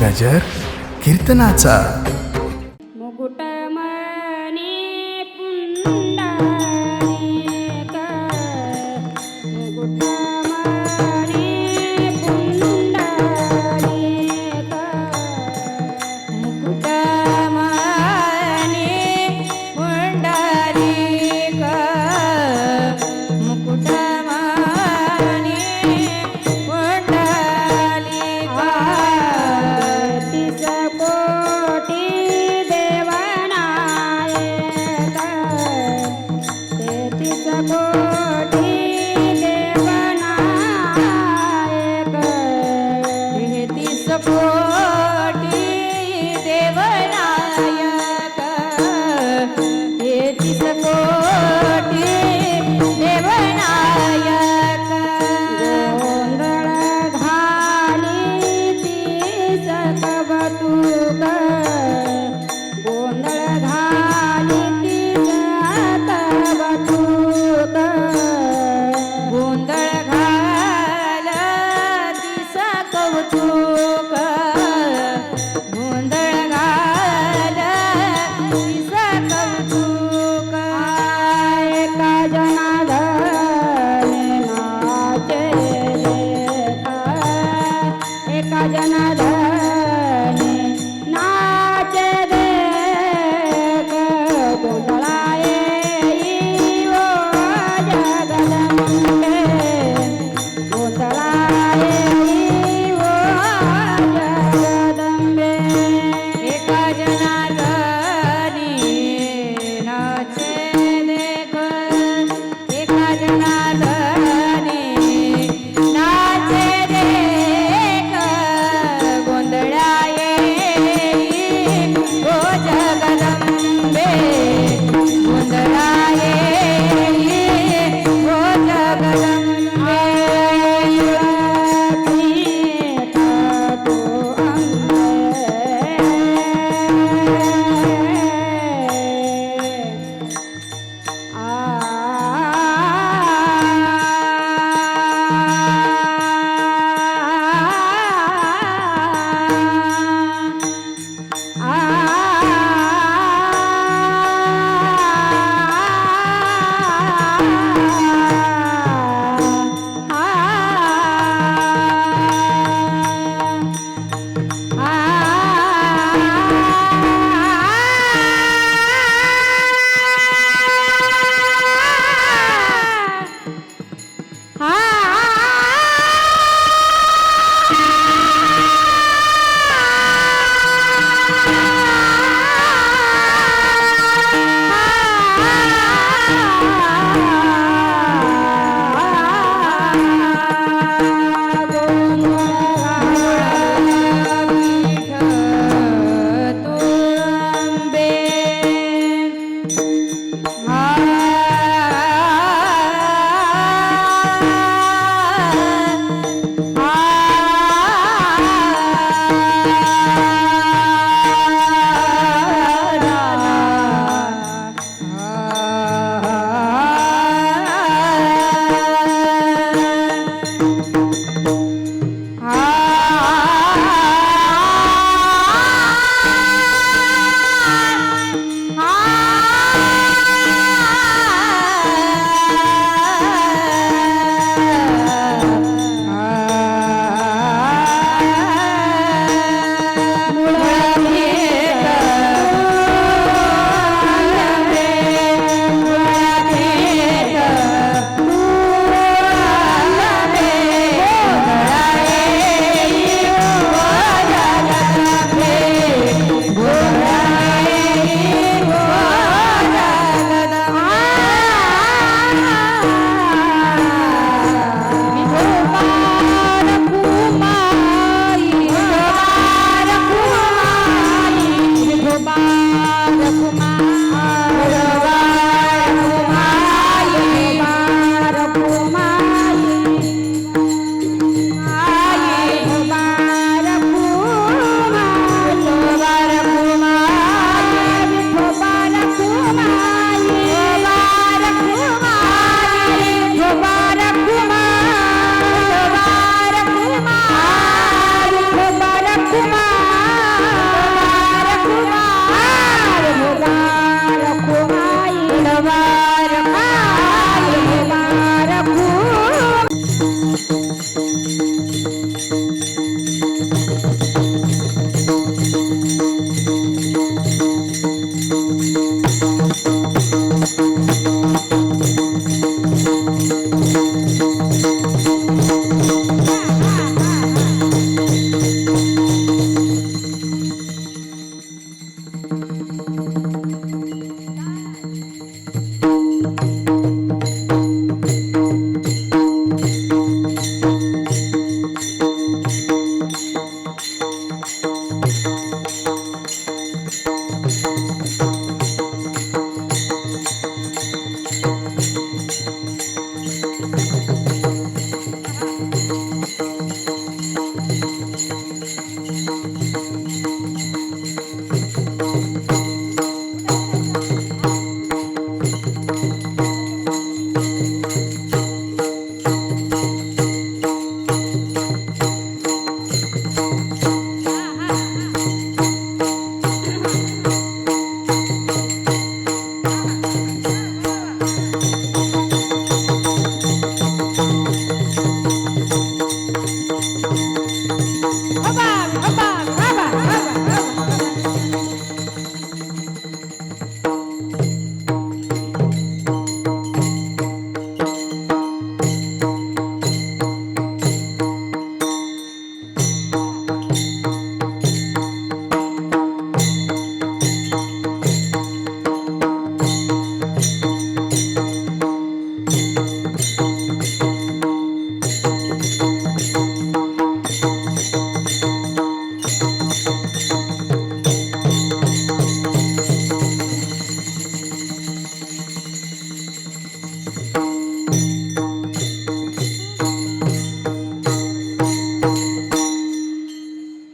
गजर कीर्तनाचा. Isabel.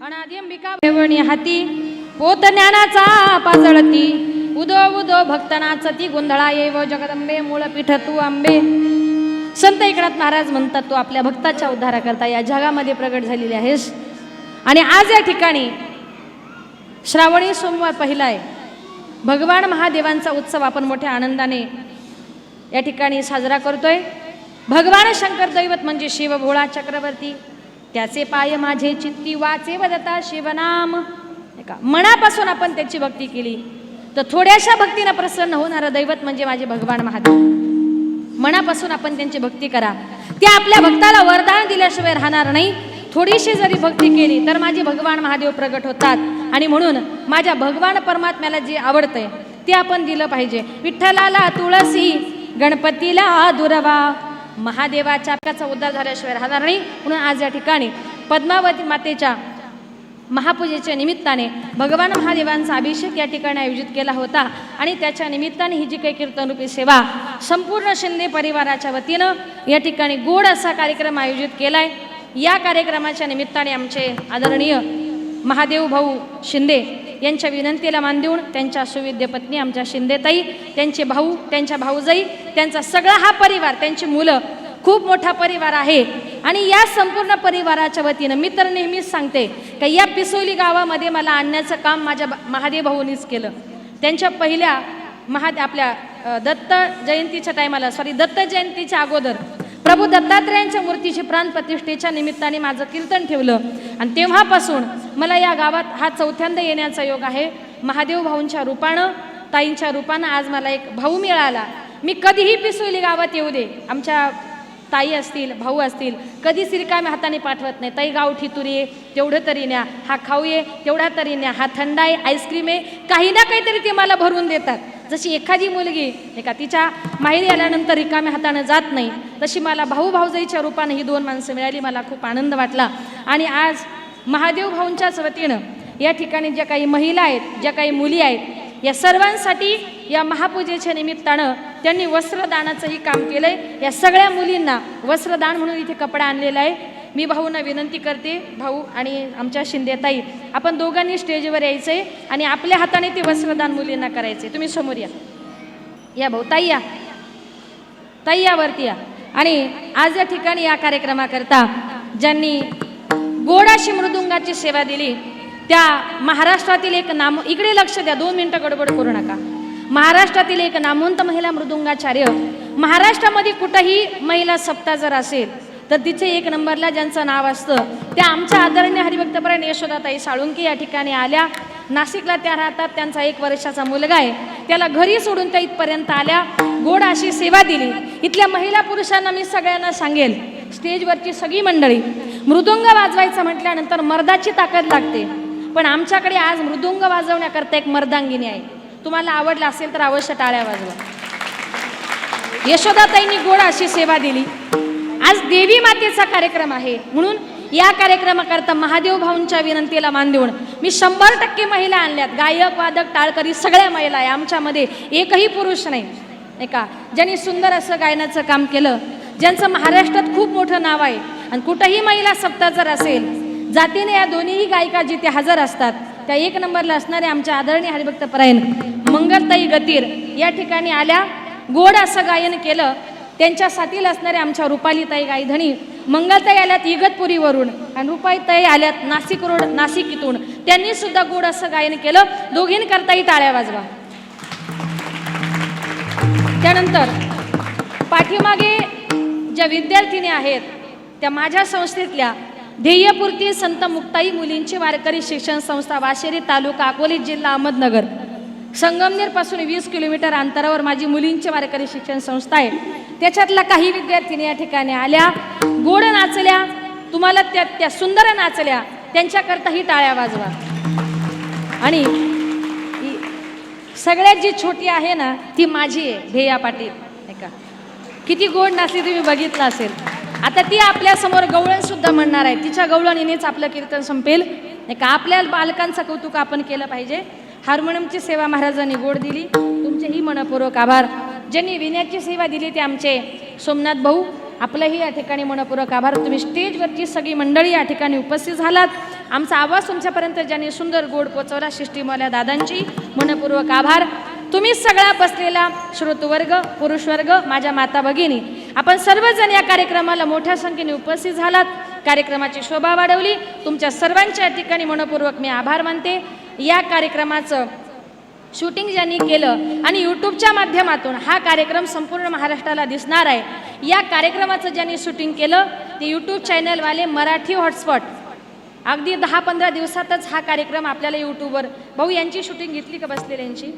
अणादि अंबिका भैवणी हाती पोत ज्ञानाचा पाजळती उदो उदो भक्तनाच ती गोंधळा येव जगदंबे मूळ पीठ तू आंबे. संत एकनाथ महाराज म्हणतात तू आपल्या भक्ताच्या उद्धाराकरता या जगामध्ये प्रगट झालेली आहेस. आणि आज या ठिकाणी श्रावणी सोमवार पहिला आहे. भगवान महादेवांचा उत्सव आपण मोठ्या आनंदाने या ठिकाणी साजरा करतोय. भगवान शंकर दैवत म्हणजे शिव भोळा चक्रवर्ती. त्याचे पाय माझे चित्ती वाचे वदता शिवनाम. का मनापासून आपण त्याची भक्ती केली. तर थोड्याशा भक्तीनं प्रसन्न होणारं दैवत म्हणजे माझे भगवान महादेव. मनापासून आपण त्यांची भक्ती करा. ते आपल्या भक्ताला वरदान दिल्याशिवाय राहणार नाही. थोडीशी जरी भक्ती केली तर माझे भगवान महादेव प्रगट होतात. आणि म्हणून माझ्या भगवान परमात्म्याला जे आवडतंय ते आपण दिलं पाहिजे. विठ्ठलाला तुळसी गणपतीला दुर्वा. महादेवाच्या पिकाचा उद्धार झाल्याशिवाय राहणार नाही. म्हणून आज या ठिकाणी पद्मावती मातेच्या महापूजेच्या निमित्ताने भगवान महादेवांचा अभिषेक या ठिकाणी आयोजित केला होता. आणि त्याच्या निमित्ताने ही जी काही कीर्तनरूपी सेवा संपूर्ण शिंदे परिवाराच्या वतीनं या ठिकाणी गोड असा कार्यक्रम आयोजित केलाय. या कार्यक्रमाच्या निमित्ताने आमचे आदरणीय महादेव भाऊ शिंदे यांच्या विनंतीला मान देऊन त्यांच्या सुविद्य पत्नी आमच्या शिंदेताई त्यांचे भाऊ त्यांच्या भाऊजाई त्यांचा सगळा हा परिवार त्यांची मुलं खूप मोठा परिवार आहे. आणि या संपूर्ण परिवाराच्या वतीनं मी तर नेहमीच सांगते का या पिसोली गावामध्ये मला आणण्याचं काम माझ्या महादेव भाऊनीच केलं. त्यांच्या पहिल्या महा आपल्या दत्त जयंतीच्या टायमाला सॉरी दत्त जयंतीच्या अगोदर प्रभू दत्तात्रयांच्या मूर्तीची प्राण प्रतिष्ठेच्या निमित्ताने माझं कीर्तन ठेवलं. आणि तेव्हापासून मला या गावात हा चौथ्यांदा येण्याचा योग आहे. महादेव भाऊंच्या रूपानं ताईंच्या रूपानं आज मला एक भाऊ मिळाला. मी कधीही पिसुली गावात येऊ दे. आमच्या ताई असतील भाऊ असतील कधीच रिकाम्या हाताने पाठवत नाही. ताई गावठी तुरी आहे तेवढं तरी न्या. हा खाऊ आहे तेवढा तरी न्या. हा थंड आहे आईस्क्रीम आहे. काही ना काहीतरी ते मला भरून देतात. जशी एखादी मुलगी नाही का तिच्या माहेरी आल्यानंतर रिकाम्या हातानं जात नाही तशी मला भाऊ भाऊजाईच्या रूपाने ही दोन माणसं मिळाली. मला खूप आनंद वाटला. आणि आज महादेव भाऊंच्याच वतीनं या ठिकाणी ज्या काही महिला आहेत ज्या काही मुली आहेत या सर्वांसाठी या महापूजेच्या निमित्तानं त्यांनी वस्त्रदानाचंही काम केलंय. या सगळ्या मुलींना वस्त्रदान म्हणून इथे कपडा आणलेला आहे. मी भाऊंना विनंती करते भाऊ आणि आमच्या शिंदेताई आपण दोघांनी स्टेजवर यायचं आहे आणि आपल्या हाताने ते वस्त्रदान मुलींना करायचे तुम्ही समोर या. या भाऊ ताई या. ताई यावरती या. आणि आज या ठिकाणी या कार्यक्रमाकरता ज्यांनी गोड अशी मृदुंगाची सेवा दिली त्या महाराष्ट्रातील एक नाम इकडे लक्ष द्या दोन मिनटं गडबड करू नका. महाराष्ट्रातील एक नामवंत महिला मृदुंगाचार्य महाराष्ट्रामध्ये कुठंही महिला सप्ताह जर असेल तर तिथे एक नंबरला ज्यांचं नाव असतं त्या आमच्या आदरणीय हरिभक्तपरायण यशोदाताई साळुंकी या ठिकाणी आल्या. नाशिकला त्या राहतात त्यांचा एक वर्षाचा मुलगा आहे. त्याला घरी सोडून त्या इथपर्यंत आल्या गोड अशी सेवा दिली. इथल्या महिला पुरुषांना मी सगळ्यांना सांगेल स्टेजवरची सगळी मंडळी मृदुंग वाजवायचं म्हटल्यानंतर मर्दाची ताकद लागते. पण आमच्याकडे आज मृदुंग वाजवण्याकरता एक मर्दांगिनी आहे. तुम्हाला आवडलं असेल तर अवश्य टाळ्या वाजवा. यशोदाताईंनी गोड अशी सेवा दिली. आज देवी मातेचा कार्यक्रम आहे. म्हणून या कार्यक्रमाकरता महादेव भाऊंच्या विनंतीला मान देऊन मी शंभर टक्के महिला आणल्यात. गायक वादक टाळकरी सगळ्या महिला आहे. आमच्यामध्ये एकही पुरुष नाही. नाही का ज्यांनी सुंदर असं गायनाचं काम केलं ज्यांचं महाराष्ट्रात खूप मोठं नाव आहे आणि कुठंही महिला सप्ताह जर असेल जातीने या दोन्हीही गायिका जिथे हजर असतात त्या एक नंबरला असणारे आमच्या आदरणीय हरिभक्त परायण मंगलताई गतीर या ठिकाणी आल्या गोड असं गायन केलं त्यांच्या साथीला असणारे आमच्या रुपालीताई गायधणी मंगलताई आल्यात इगतपुरीवरून आणि रुपाईताई आल्यात नाशिक रोड नाशिक इथून. त्यांनी सुद्धा गोड असं गायन केलं. दोघींकरताही टाळ्या वाजवा. त्यानंतर पाठीमागे ज्या विद्यार्थिनी आहेत त्या माझ्या संस्थेतल्या ध्येयपूर्ती संत मुक्ताई मुलींची वारकरी शिक्षण संस्था वाशेरी तालुका अकोली जिल्हा अहमदनगर. संगमनेरपासून वीस किलोमीटर अंतरावर माझी मुलींची वारकरी शिक्षण संस्था आहे. त्याच्यातल्या काही विद्यार्थिनी या ठिकाणी आल्या. गोड नाचल्या. तुम्हाला त्या त्या सुंदर नाचल्या. त्यांच्याकरताही टाळ्या वाजवा. आणि सगळ्यात जी छोटी आहे ना ती माझी आहे ध्येया पाटील. नाही का? किती गोड नाचली तुम्ही बघितलं असेल. आता ती आपल्यासमोर गवळणसुद्धा गवळण सुद्धा म्हणणार आहे. तिच्या गवळणीनेच आपलं कीर्तन संपेल. नाही का? आपल्या बालकांचं कौतुक आपण केलं पाहिजे. हार्मोनियमची सेवा महाराजांनी गोड दिली. तुमचेही मनपूर्वक आभार. ज्यांनी विण्याची सेवा दिली ते आमचे सोमनाथ भाऊ आपलंही या ठिकाणी मनपूर्वक आभार. तुम्ही स्टेजवरची सगळी मंडळी या ठिकाणी उपस्थित झालात. आमचा आवाज तुमच्यापर्यंत ज्यांनी सुंदर गोड पोचवला शिष्टीमाल्या दादांची मनपूर्वक आभार. तुम्ही सगळा बसलेला श्रोतवर्ग पुरुषवर्ग माझ्या माता भगिनी आपण सर्वजण या कार्यक्रमाला मोठ्या संख्येने उपस्थित झालात. कार्यक्रमाची शोभा वाढवली. तुमच्या सर्वांच्या या ठिकाणी मनपूर्वक मी आभार मानते. या कार्यक्रमाचं शूटिंग ज्यांनी केलं आणि यूट्यूबच्या माध्यमातून हा कार्यक्रम संपूर्ण महाराष्ट्राला दिसणार आहे. या कार्यक्रमाचं ज्यांनी शूटिंग केलं ते यूट्यूब चॅनलवाले मराठी हॉटस्पॉट. अगदी दहा पंधरा दिवसातच हा कार्यक्रम आपल्याला यूट्यूबवर भाऊ यांची शूटिंग घेतली का बसलेल्यांची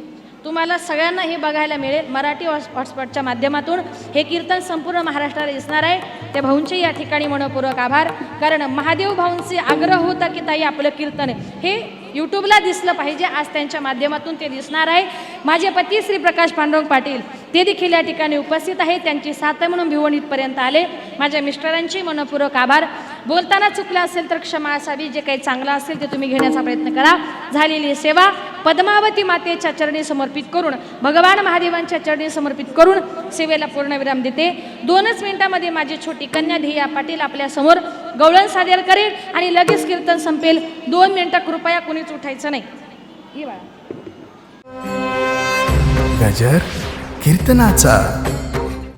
तुम्हाला सगळ्यांना हे बघायला मिळेल मराठी हॉट हॉटस्पॉटच्या माध्यमातून. हे कीर्तन संपूर्ण महाराष्ट्राला दिसणार आहे. त्या भाऊंचे या ठिकाणी मनपूर्वक आभार. कारण महादेव भाऊंचे आग्रह होता की ताई आपलं कीर्तन हे यूट्यूबला दिसलं पाहिजे. आज त्यांच्या माध्यमातून ते दिसणार आहे. माझे पती श्री प्रकाश पांडुरंग पाटील ते देखील या ठिकाणी उपस्थित आहेत. त्यांची साथ म्हणून भिवण इथपर्यंत आले. माझ्या मिस्टरांची मनपूर्वक आभार. बोलताना चुकलं असेल तर क्षमा असावी. जे काही चांगलं असेल ते तुम्ही घेण्याचा प्रयत्न करा. झालेली सेवा पद्मावती मातेच्या चरणी समर्पित करून भगवान महादेवांच्या चरणी समर्पित करून सेवेला पूर्णविराम देते. दोनच मिनिटामध्ये माझी छोटी कन्या ध्येया पाटील आपल्यासमोर गवळण सादर करेल आणि लगेच कीर्तन संपेल. दोन मिनिटं कृपया कुणीच उठायचं नाही. गजर कीर्तनाचा.